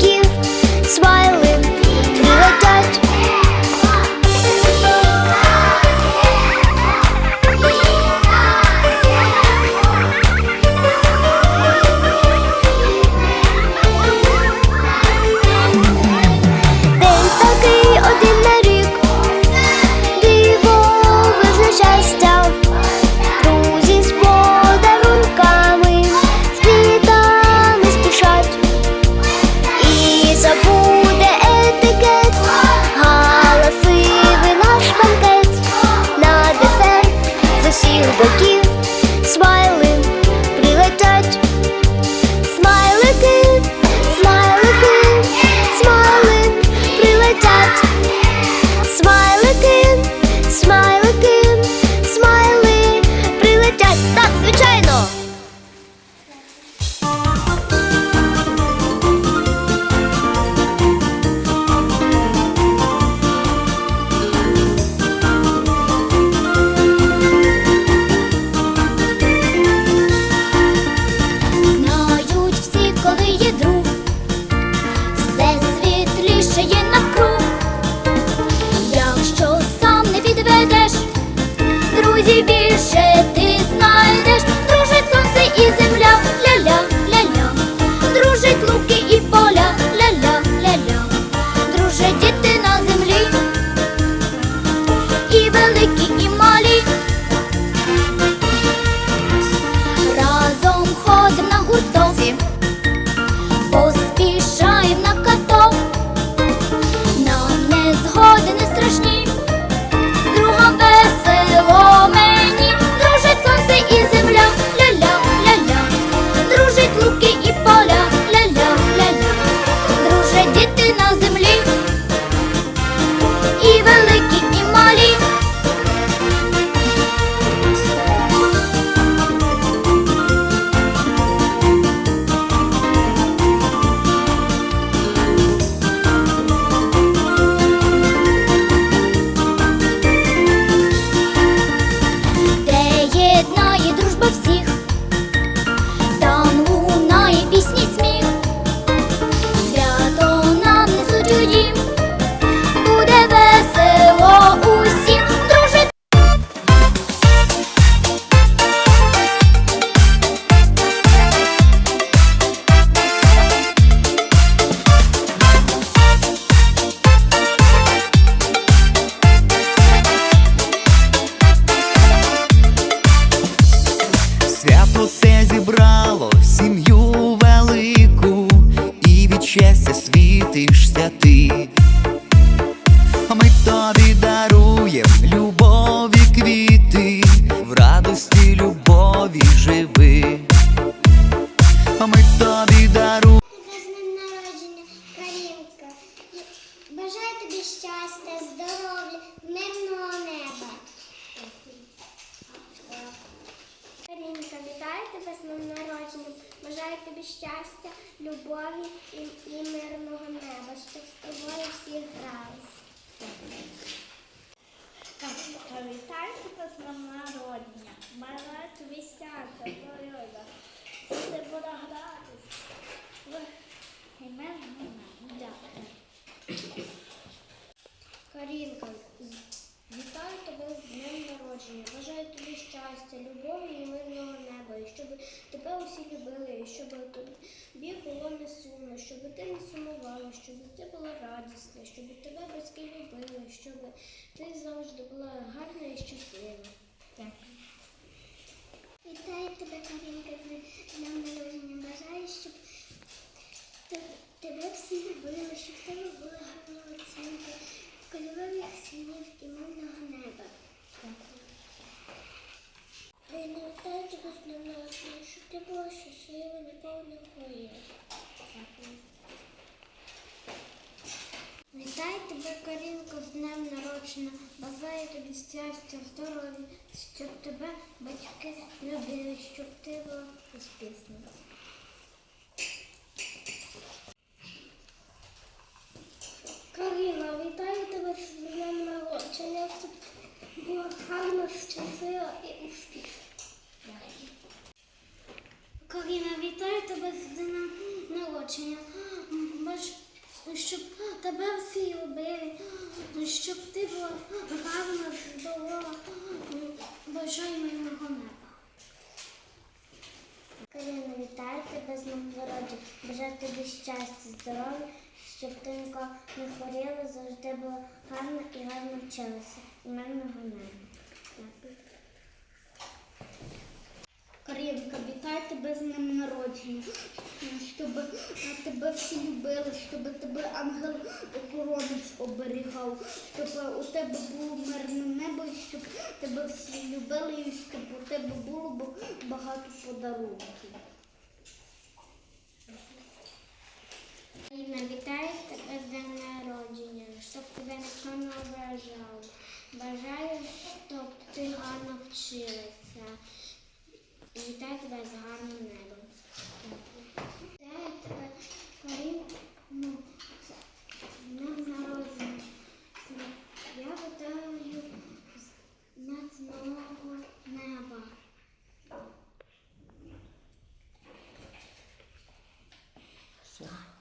You, smiling through the dirt. живи, а ми тобі даруємо. Карінка. Бажаю тобі щастя, здоров'я, мирного неба. Карінка, вітаю тебе з днем. Бажаю тобі щастя, любові і, і мирного неба, щоб з тобою всі грались. Вітаю тебе з днем народження. Мала вісянка, корова. Це грати. Карінка, вітаю тебе з днем народження. Бажаю тобі щастя, любові і мирного неба, і щоб тебе усі любили, і щоб тобі було не сумно, щоб ти не сумувала, щоб ти була радісна, щоб тебе батьки любили, щоб ти завжди була гарна і щаслива. Щастя, здоров'я, щоб тебе батьки любили, щоб ти була успішна. Каріна, вітаю тебе з днем народження, щоб була гарна, щаслива і успішна. Каріна, вітаю тебе з днем народження. Баж- Щоб тебе всі любили, щоб ти була гарна, здорова, бажаю мирного неба. Каріна, вітаю тебе з народження. Бажаю тобі щастя, здоров'я, щоб ти ніколи не хворіла, завжди була гарна і гарно вчилася. І мирного неба. Вітаю тебе з днем народження, щоб тебе всі любили, щоб тебе ангел-охоронець оберігав, щоб у тебе було мирне небо, щоб тебе всі любили, і щоб у тебе було багато подарунків. Вітаю for.